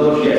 genel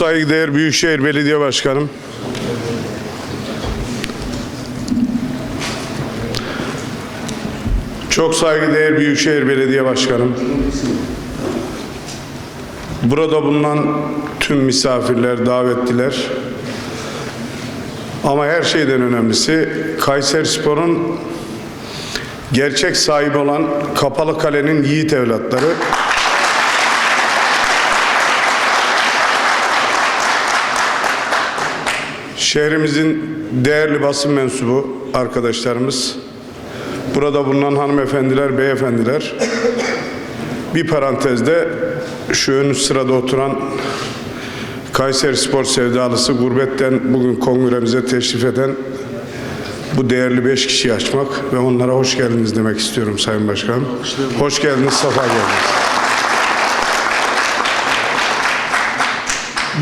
saygıdeğer Büyükşehir Belediye Başkanım. Çok saygıdeğer Büyükşehir Belediye Başkanım. Burada bulunan tüm misafirler, davetliler. Ama her şeyden önemlisi Kayseri Spor'un gerçek sahibi olan Kapalı Kale'nin yiğit evlatları. Şehrimizin değerli basın mensubu arkadaşlarımız, burada bulunan hanımefendiler, beyefendiler, bir parantezde şu ön sırada oturan Kayseri Spor sevdalısı gurbetten bugün kongremize teşrif eden bu değerli beş kişiyi açmak ve onlara hoş geldiniz demek istiyorum Sayın Başkanım. Hoş geldiniz, safa geldiniz.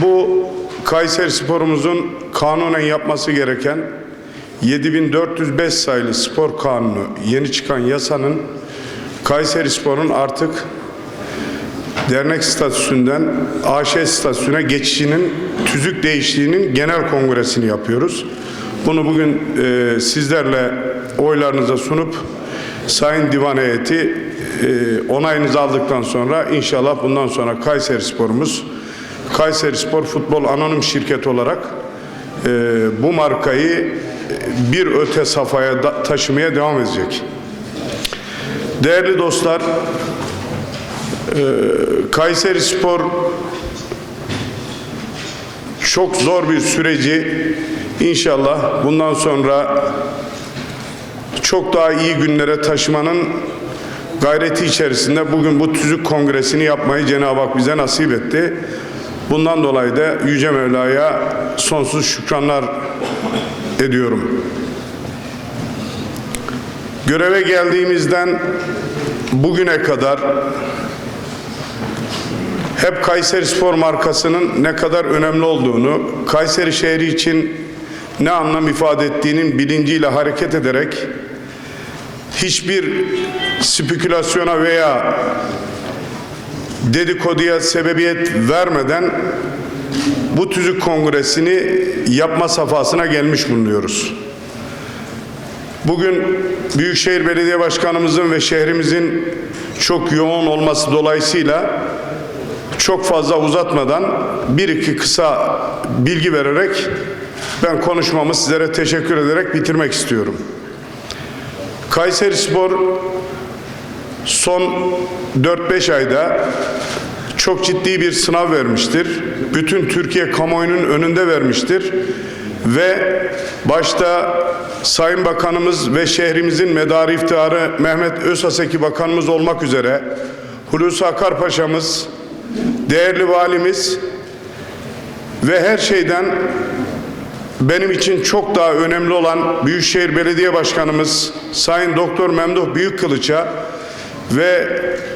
Bu Kayseri Spor'umuzun kanunen yapması gereken 7405 sayılı spor kanunu yeni çıkan yasanın Kayseri Spor'un artık dernek statüsünden AŞ statüsüne geçişinin tüzük değiştiğinin genel kongresini yapıyoruz. Bunu bugün e, sizlerle oylarınıza sunup Sayın Divan Heyeti e, onayınızı aldıktan sonra inşallah bundan sonra Kayseri Spor'umuz Kayseri Spor Futbol Anonim Şirket olarak e, bu markayı bir öte safhaya da- taşımaya devam edecek. Değerli dostlar, Kayseri Spor çok zor bir süreci inşallah bundan sonra çok daha iyi günlere taşımanın gayreti içerisinde bugün bu tüzük kongresini yapmayı Cenab-ı Hak bize nasip etti. Bundan dolayı da Yüce Mevla'ya sonsuz şükranlar ediyorum. Göreve geldiğimizden bugüne kadar hep Kayseri Spor markasının ne kadar önemli olduğunu, Kayseri şehri için ne anlam ifade ettiğinin bilinciyle hareket ederek hiçbir spekülasyona veya dedikoduya sebebiyet vermeden bu tüzük kongresini yapma safhasına gelmiş bulunuyoruz. Bugün Büyükşehir Belediye Başkanımızın ve şehrimizin çok yoğun olması dolayısıyla çok fazla uzatmadan bir iki kısa bilgi vererek ben konuşmamı sizlere teşekkür ederek bitirmek istiyorum. Kayseri Spor son 4-5 ayda çok ciddi bir sınav vermiştir. Bütün Türkiye kamuoyunun önünde vermiştir. Ve başta Sayın Bakanımız ve şehrimizin medarı iftiharı Mehmet Özhaseki Bakanımız olmak üzere Hulusi Akar Paşa'mız, değerli valimiz ve her şeyden benim için çok daha önemli olan Büyükşehir Belediye Başkanımız Sayın Doktor Memduh Büyükkılıç'a ve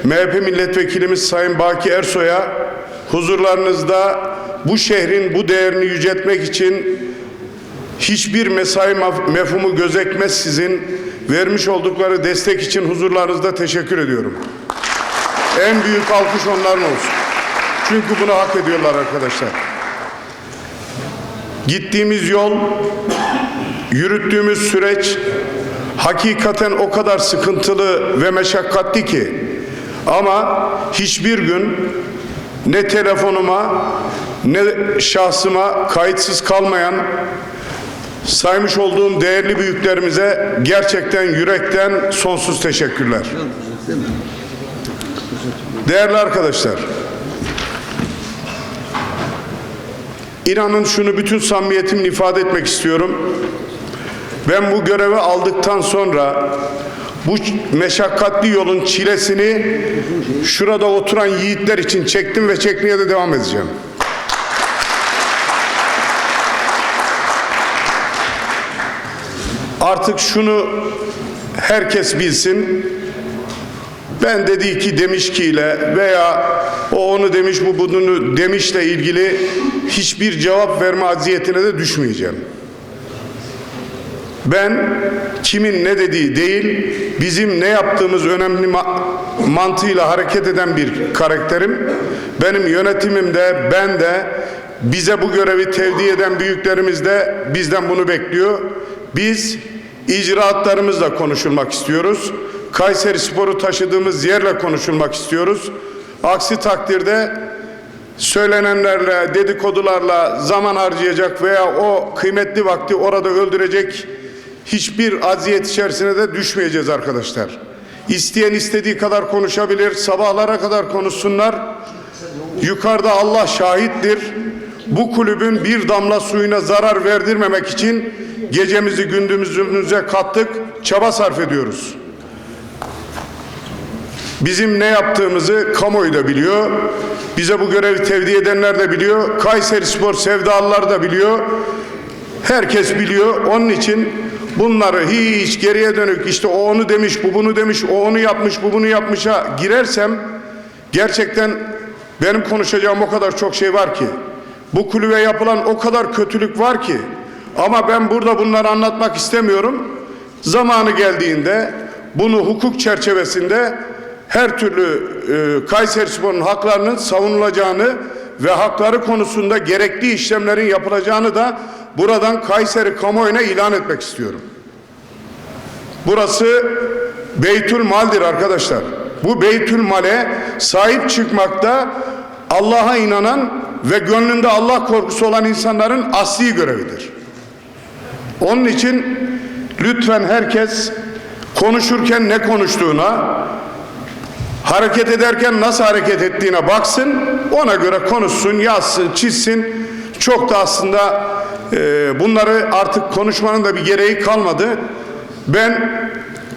MHP Milletvekilimiz Sayın Baki Ersoy'a huzurlarınızda bu şehrin bu değerini yüceltmek için hiçbir mesai mefhumu gözetmeksizin vermiş oldukları destek için huzurlarınızda teşekkür ediyorum. En büyük alkış onların olsun. Çünkü bunu hak ediyorlar arkadaşlar. Gittiğimiz yol, yürüttüğümüz süreç hakikaten o kadar sıkıntılı ve meşakkatli ki ama hiçbir gün ne telefonuma ne şahsıma kayıtsız kalmayan saymış olduğum değerli büyüklerimize gerçekten yürekten sonsuz teşekkürler. Değerli arkadaşlar, İnanın şunu bütün samimiyetimle ifade etmek istiyorum. Ben bu görevi aldıktan sonra bu meşakkatli yolun çilesini şurada oturan yiğitler için çektim ve çekmeye de devam edeceğim. Artık şunu herkes bilsin. Ben dedi ki demiş ki ile veya o onu demiş bu bunu demişle ilgili hiçbir cevap verme aziyetine de düşmeyeceğim. Ben kimin ne dediği değil, bizim ne yaptığımız önemli ma- mantığıyla hareket eden bir karakterim. Benim yönetimimde, ben de, bize bu görevi tevdi eden büyüklerimiz de bizden bunu bekliyor. Biz icraatlarımızla konuşulmak istiyoruz. Kayseri Spor'u taşıdığımız yerle konuşulmak istiyoruz. Aksi takdirde söylenenlerle, dedikodularla zaman harcayacak veya o kıymetli vakti orada öldürecek hiçbir aziyet içerisine de düşmeyeceğiz arkadaşlar. İsteyen istediği kadar konuşabilir, sabahlara kadar konuşsunlar. Yukarıda Allah şahittir. Bu kulübün bir damla suyuna zarar verdirmemek için gecemizi gündüzümüze kattık, çaba sarf ediyoruz. Bizim ne yaptığımızı kamuoyu da biliyor. Bize bu görevi tevdi edenler de biliyor. Kayseri Spor sevdalılar da biliyor. Herkes biliyor. Onun için bunları hiç geriye dönük işte o onu demiş, bu bunu demiş, o onu yapmış, bu bunu yapmışa girersem gerçekten benim konuşacağım o kadar çok şey var ki. Bu kulübe yapılan o kadar kötülük var ki. Ama ben burada bunları anlatmak istemiyorum. Zamanı geldiğinde bunu hukuk çerçevesinde her türlü e, Kayseri Spor'un haklarının savunulacağını ve hakları konusunda gerekli işlemlerin yapılacağını da buradan Kayseri kamuoyuna ilan etmek istiyorum. Burası Beytül Mal'dir arkadaşlar. Bu Beytül Mal'e sahip çıkmakta Allah'a inanan ve gönlünde Allah korkusu olan insanların asli görevidir. Onun için lütfen herkes konuşurken ne konuştuğuna, hareket ederken nasıl hareket ettiğine baksın, ona göre konuşsun, yazsın, çizsin. Çok da aslında e, bunları artık konuşmanın da bir gereği kalmadı. Ben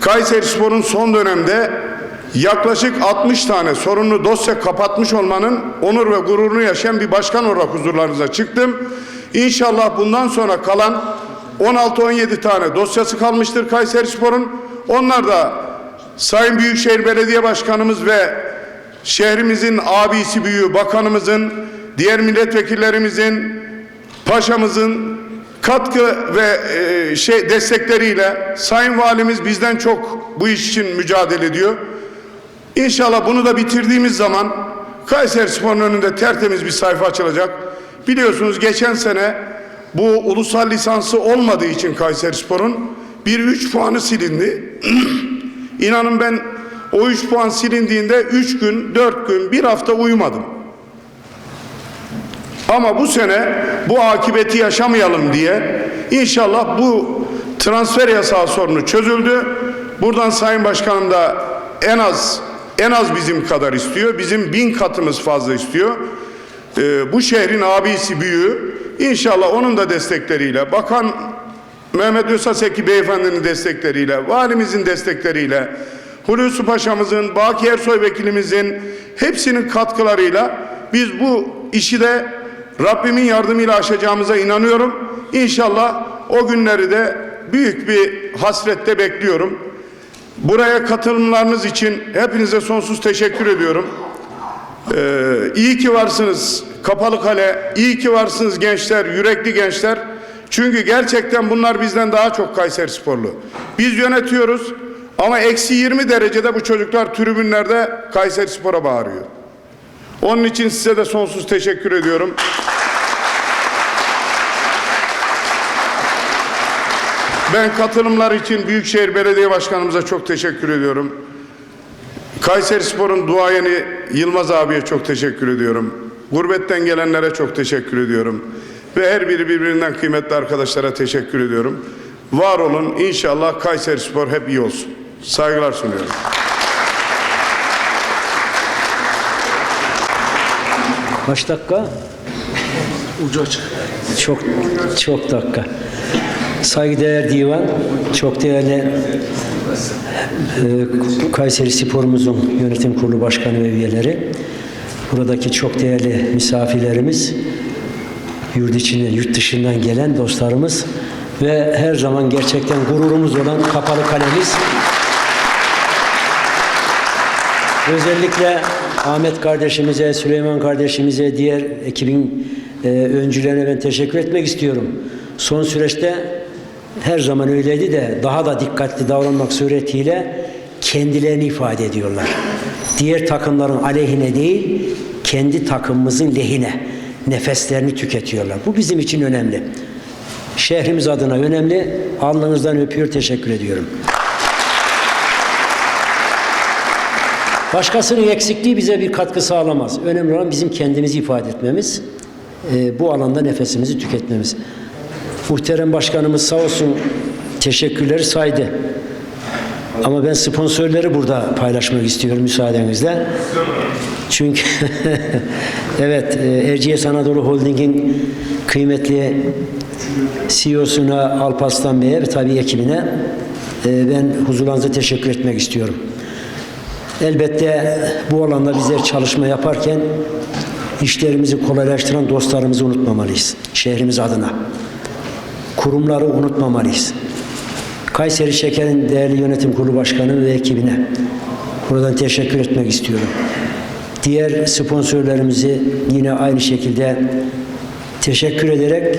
Kayseri Spor'un son dönemde yaklaşık 60 tane sorunlu dosya kapatmış olmanın onur ve gururunu yaşayan bir başkan olarak huzurlarınıza çıktım. İnşallah bundan sonra kalan 16-17 tane dosyası kalmıştır Kayseri Spor'un. Onlar da Sayın Büyükşehir Belediye Başkanımız ve şehrimizin abisi büyüğü bakanımızın, diğer milletvekillerimizin, paşamızın katkı ve e, şey destekleriyle Sayın Valimiz bizden çok bu iş için mücadele ediyor. İnşallah bunu da bitirdiğimiz zaman Kayseri Spor'un önünde tertemiz bir sayfa açılacak. Biliyorsunuz geçen sene bu ulusal lisansı olmadığı için Kayserispor'un bir 3 puanı silindi. İnanın ben o 3 puan silindiğinde 3 gün, 4 gün, bir hafta uyumadım. Ama bu sene bu akibeti yaşamayalım diye inşallah bu transfer yasağı sorunu çözüldü. Buradan Sayın Başkanım da en az en az bizim kadar istiyor. Bizim bin katımız fazla istiyor. Ee, bu şehrin abisi büyüğü. İnşallah onun da destekleriyle, Bakan Mehmet Yosaseki Beyefendinin destekleriyle, valimizin destekleriyle, Hulusi Paşa'mızın, Baki Ersoy Vekilimizin hepsinin katkılarıyla biz bu işi de Rabbimin yardımıyla aşacağımıza inanıyorum. İnşallah o günleri de büyük bir hasrette bekliyorum. Buraya katılımlarınız için hepinize sonsuz teşekkür ediyorum. Ee, iyi ki varsınız Kapalı Kale, iyi ki varsınız gençler, yürekli gençler. Çünkü gerçekten bunlar bizden daha çok Kayseri sporlu. Biz yönetiyoruz ama eksi 20 derecede bu çocuklar tribünlerde Kayseri Spor'a bağırıyor. Onun için size de sonsuz teşekkür ediyorum. Ben katılımlar için Büyükşehir Belediye Başkanımıza çok teşekkür ediyorum. Kayseri Spor'un duayeni Yılmaz abiye çok teşekkür ediyorum. Gurbetten gelenlere çok teşekkür ediyorum. Ve her biri birbirinden kıymetli arkadaşlara teşekkür ediyorum. Var olun. İnşallah Kayseri Spor hep iyi olsun. Saygılar sunuyorum. Kaç dakika? Ucu açık. Çok çok dakika. Saygıdeğer divan, çok değerli e, Kayseri Spor'umuzun yönetim kurulu başkanı ve üyeleri, buradaki çok değerli misafirlerimiz, yurt içinden, yurt dışından gelen dostlarımız ve her zaman gerçekten gururumuz olan kapalı kalemiz. Özellikle Ahmet kardeşimize, Süleyman kardeşimize, diğer ekibin e, öncülerine ben teşekkür etmek istiyorum. Son süreçte her zaman öyleydi de daha da dikkatli davranmak suretiyle kendilerini ifade ediyorlar. Diğer takımların aleyhine değil, kendi takımımızın lehine nefeslerini tüketiyorlar. Bu bizim için önemli. Şehrimiz adına önemli. Alnınızdan öpüyor, teşekkür ediyorum. Başkasının eksikliği bize bir katkı sağlamaz. Önemli olan bizim kendimizi ifade etmemiz, e, bu alanda nefesimizi tüketmemiz. Muhterem Başkanımız sağ olsun teşekkürleri saydı. Ama ben sponsorları burada paylaşmak istiyorum müsaadenizle. Çünkü evet e, Erciyes Anadolu Holding'in kıymetli CEO'suna Alparslan Bey'e ve tabii ekibine e, ben huzurlarınıza teşekkür etmek istiyorum. Elbette bu alanda bizler çalışma yaparken işlerimizi kolaylaştıran dostlarımızı unutmamalıyız. Şehrimiz adına. Kurumları unutmamalıyız. Kayseri Şeker'in değerli yönetim kurulu başkanı ve ekibine buradan teşekkür etmek istiyorum. Diğer sponsorlarımızı yine aynı şekilde teşekkür ederek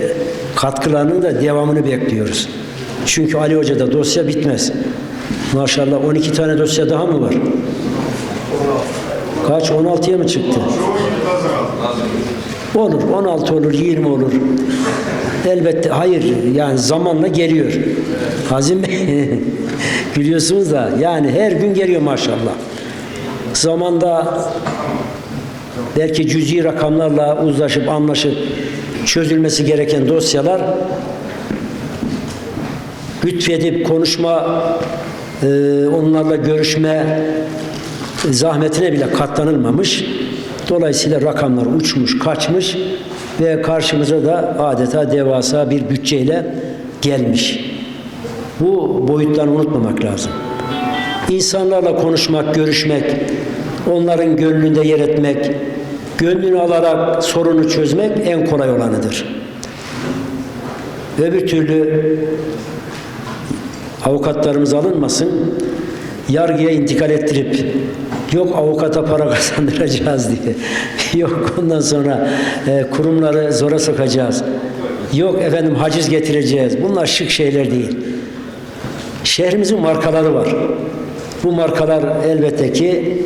katkılarının da devamını bekliyoruz. Çünkü Ali Hoca'da dosya bitmez. Maşallah 12 tane dosya daha mı var? Kaç? 16'ya mı çıktı? Olur. 16 olur, 20 olur. Elbette hayır yani zamanla geliyor. Hazim Bey gülüyorsunuz da yani her gün geliyor maşallah. Zamanda belki cüzi rakamlarla uzlaşıp anlaşıp çözülmesi gereken dosyalar lütfedip konuşma e, onlarla görüşme zahmetine bile katlanılmamış. Dolayısıyla rakamlar uçmuş, kaçmış ve karşımıza da adeta devasa bir bütçeyle gelmiş. Bu boyutlarını unutmamak lazım. İnsanlarla konuşmak, görüşmek, onların gönlünde yer etmek, gönlünü alarak sorunu çözmek en kolay olanıdır. Öbür türlü avukatlarımız alınmasın, yargıya intikal ettirip yok avukata para kazandıracağız diye, yok ondan sonra e, kurumları zora sokacağız, yok efendim haciz getireceğiz. Bunlar şık şeyler değil. Şehrimizin markaları var. Bu markalar elbette ki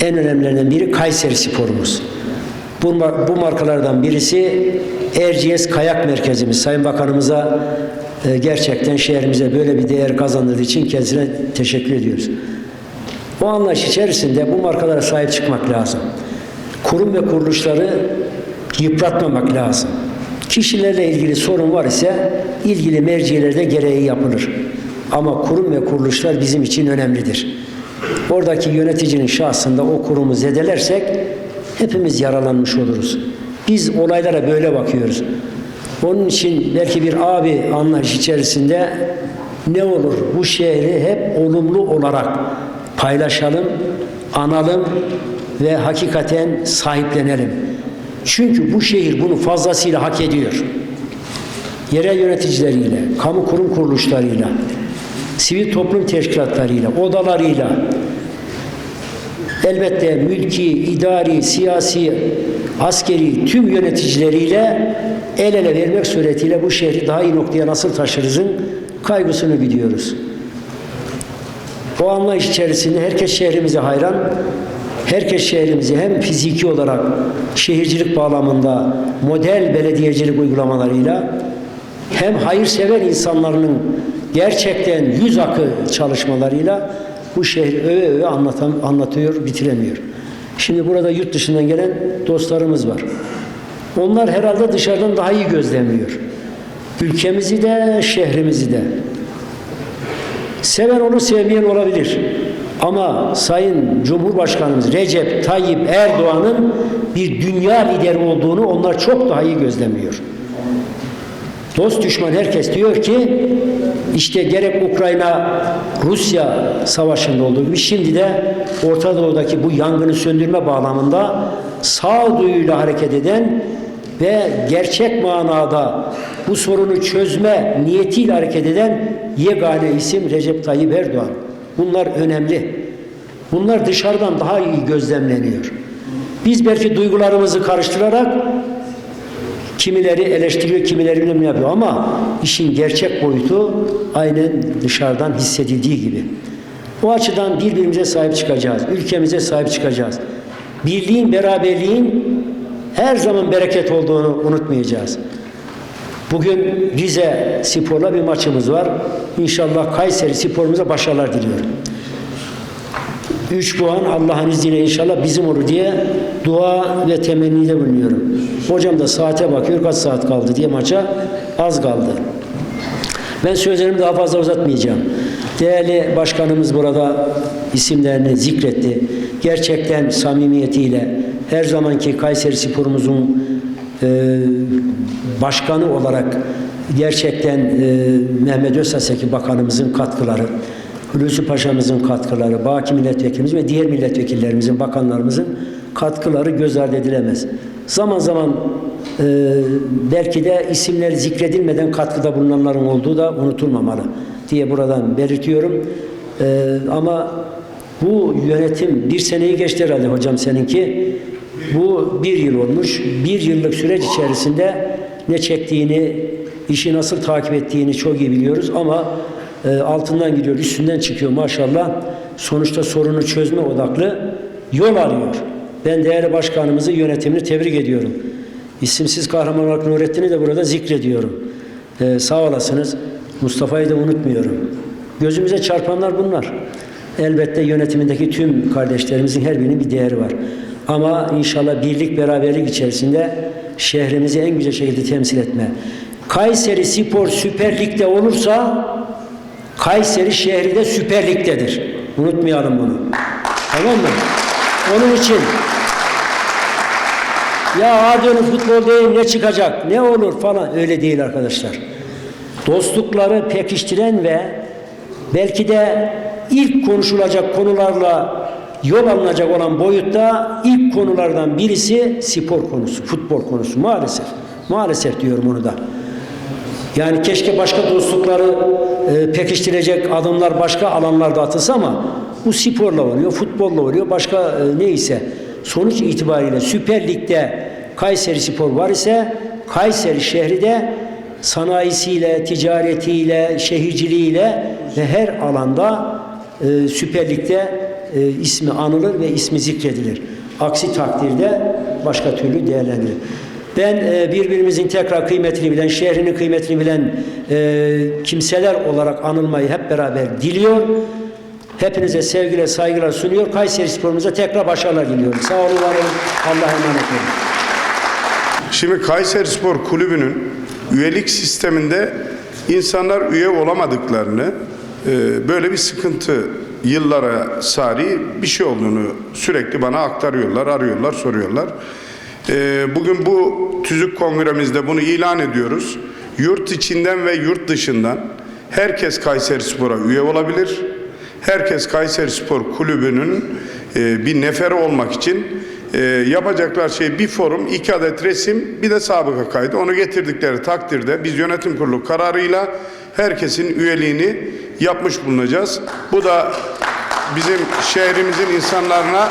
en önemlilerinden biri Kayseri sporumuz. Bu, bu markalardan birisi Erciyes Kayak Merkezimiz. Sayın Bakanımıza e, gerçekten şehrimize böyle bir değer kazandırdığı için kendisine teşekkür ediyoruz. O anlayış içerisinde bu markalara sahip çıkmak lazım. Kurum ve kuruluşları yıpratmamak lazım. Kişilerle ilgili sorun var ise ilgili mercilerde gereği yapılır. Ama kurum ve kuruluşlar bizim için önemlidir. Oradaki yöneticinin şahsında o kurumu zedelersek hepimiz yaralanmış oluruz. Biz olaylara böyle bakıyoruz. Onun için belki bir abi anlayış içerisinde ne olur bu şehri hep olumlu olarak paylaşalım, analım ve hakikaten sahiplenelim. Çünkü bu şehir bunu fazlasıyla hak ediyor. Yerel yöneticileriyle, kamu kurum kuruluşlarıyla, sivil toplum teşkilatlarıyla, odalarıyla, elbette mülki, idari, siyasi, askeri tüm yöneticileriyle el ele vermek suretiyle bu şehri daha iyi noktaya nasıl taşırızın kaygısını gidiyoruz. O anlayış içerisinde herkes şehrimize hayran. Herkes şehrimizi hem fiziki olarak şehircilik bağlamında model belediyecilik uygulamalarıyla hem hayırsever insanların gerçekten yüz akı çalışmalarıyla bu şehri öve öve anlatan, anlatıyor, bitiremiyor. Şimdi burada yurt dışından gelen dostlarımız var. Onlar herhalde dışarıdan daha iyi gözlemliyor. Ülkemizi de, şehrimizi de. Seven olur, sevmeyen olabilir. Ama Sayın Cumhurbaşkanımız Recep Tayyip Erdoğan'ın bir dünya lideri olduğunu onlar çok daha iyi gözlemliyor. Dost düşman herkes diyor ki işte gerek Ukrayna Rusya savaşında olduğu gibi şimdi de Orta Doğu'daki bu yangını söndürme bağlamında sağduyuyla hareket eden ve gerçek manada bu sorunu çözme niyetiyle hareket eden yegane isim Recep Tayyip Erdoğan. Bunlar önemli. Bunlar dışarıdan daha iyi gözlemleniyor. Biz belki duygularımızı karıştırarak Kimileri eleştiriyor, kimileri bilmem yapıyor ama işin gerçek boyutu aynen dışarıdan hissedildiği gibi. O açıdan birbirimize sahip çıkacağız, ülkemize sahip çıkacağız. Birliğin, beraberliğin her zaman bereket olduğunu unutmayacağız. Bugün Rize Spor'la bir maçımız var. İnşallah Kayseri Spor'umuza başarılar diliyorum. 3 puan Allah'ın izniyle inşallah bizim olur diye dua ve temennide bulunuyorum. Hocam da saate bakıyor kaç saat kaldı diye maça az kaldı. Ben sözlerimi daha fazla uzatmayacağım. Değerli başkanımız burada isimlerini zikretti. Gerçekten samimiyetiyle her zamanki Kayseri Spor'umuzun e, başkanı olarak gerçekten e, Mehmet Özsaseki Bakanımızın katkıları, Hulusi Paşa'mızın katkıları, Baki Milletvekilimizin ve diğer milletvekillerimizin, bakanlarımızın katkıları göz ardı edilemez. Zaman zaman e, belki de isimler zikredilmeden katkıda bulunanların olduğu da unutulmamalı diye buradan belirtiyorum. E, ama bu yönetim bir seneyi geçti herhalde hocam seninki. Bu bir yıl olmuş. Bir yıllık süreç içerisinde ne çektiğini, işi nasıl takip ettiğini çok iyi biliyoruz ama e, altından gidiyor, üstünden çıkıyor maşallah. Sonuçta sorunu çözme odaklı yol alıyor. Ben değerli başkanımızı yönetimini tebrik ediyorum. İsimsiz kahraman olarak Nurettin'i de burada zikrediyorum. E, sağ olasınız. Mustafa'yı da unutmuyorum. Gözümüze çarpanlar bunlar. Elbette yönetimindeki tüm kardeşlerimizin her birinin bir değeri var. Ama inşallah birlik beraberlik içerisinde şehrimizi en güzel şekilde temsil etme. Kayseri Spor Süper Lig'de olursa Kayseri şehri de Süper Lig'dedir. Unutmayalım bunu. Tamam mı? Onun için ya onu futbol değil ne çıkacak ne olur falan öyle değil arkadaşlar. Dostlukları pekiştiren ve belki de ilk konuşulacak konularla yol alınacak olan boyutta ilk konulardan birisi spor konusu, futbol konusu maalesef. Maalesef diyorum onu da. Yani keşke başka dostlukları e, pekiştirecek adımlar başka alanlarda atılsa ama bu sporla oluyor, futbolla oluyor, başka e, neyse. Sonuç itibariyle Süper Lig'de Kayseri Spor var ise Kayseri şehri de sanayisiyle, ticaretiyle, şehirciliğiyle ve her alanda e, Süper e, ismi anılır ve ismi zikredilir. Aksi takdirde başka türlü değerlendirilir. Ben e, birbirimizin tekrar kıymetini bilen, şehrinin kıymetini bilen e, kimseler olarak anılmayı hep beraber diliyor. Hepinize sevgiler, saygılar sunuyor. Kayseri sporumuza tekrar başarılar diliyorum. Sağ olun, var olun. Allah'a emanet olun. Şimdi Kayseri Spor Kulübü'nün üyelik sisteminde insanlar üye olamadıklarını, e, böyle bir sıkıntı yıllara sari bir şey olduğunu sürekli bana aktarıyorlar, arıyorlar, soruyorlar. E, Bugün bu tüzük kongremizde bunu ilan ediyoruz. Yurt içinden ve yurt dışından herkes Kayseri Spor'a üye olabilir. Herkes Kayseri Spor Kulübü'nün e, bir neferi olmak için e, yapacaklar şey bir forum, iki adet resim, bir de sabıka kaydı. Onu getirdikleri takdirde biz yönetim kurulu kararıyla herkesin üyeliğini yapmış bulunacağız. Bu da bizim şehrimizin insanlarına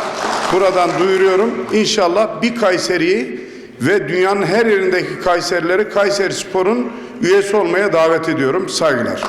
buradan duyuruyorum. İnşallah bir Kayseri'yi ve dünyanın her yerindeki Kayserileri Kayseri Spor'un üyesi olmaya davet ediyorum. Saygılar.